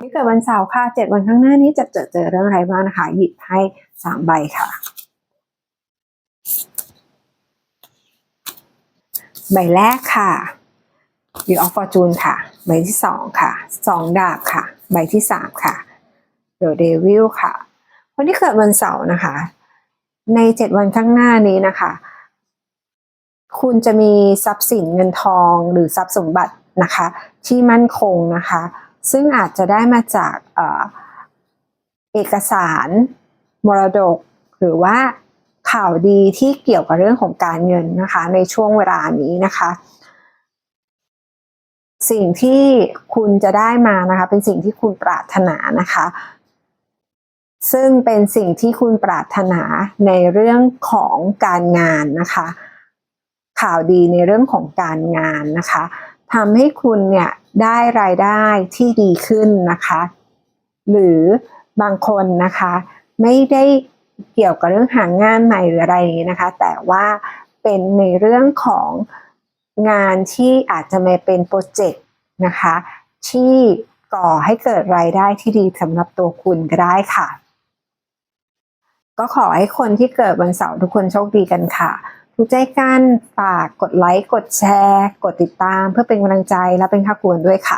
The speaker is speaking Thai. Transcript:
ที่เกิดวันเสาร์ค่ะเจ็ดวันข้างหน้านี้จะเจอเจอเรื่องอะไรบ้างนะคะ หยิบให้สามใบค่ะใบแรกค่ะ v i e w of Fortune ค่ะ ใบที่สองค่ะสองดาบค่ะ ใบที่สามค่ะ The Devil ค่ะ คนที่เกิดวันเสาร์นะคะ ในเจ็ดวันข้างหน้านี้นะคะ คุณจะมีทรัพย์สินเงินทองหรือทรัพย์สมบัตินะคะ ที่มั่นคงนะคะ ซึ่งอาจจะได้มาจากเออเอกสารมรดก หรือว่าข่าวดีที่เกี่ยวกับเรื่องของการเงินนะคะ ในช่วงเวลานี้นะคะ สิ่งที่คุณจะได้มานะคะ เป็นสิ่งที่คุณปรารถนานะคะ ซึ่งเป็นสิ่งที่คุณปรารถนาในเรื่องของการงานนะคะ ข่าวดีในเรื่องของการงานนะคะทำให้คุณเนี่ย ได้รายได้ที่ดีขึ้นนะคะ หรือบางคนนะคะ ไม่ได้เกี่ยวกับเรื่องหางานใหม่หรืออะไรนี้นะคะ แต่ว่าเป็นในเรื่องของงานที่อาจจะมาเป็นโปรเจกต์นะคะ ที่ก่อให้เกิดรายได้ที่ดีสำหรับตัวคุณก็ได้ค่ะ ก็ขอให้คนที่เกิดวันเสาร์ทุกคนโชคดีกันค่ะ ถูกใจกันฝากกดไลค์ กดแชร์ กดติดตามเพื่อเป็นกำลังใจและเป็นข้าควรด้วยค่ะ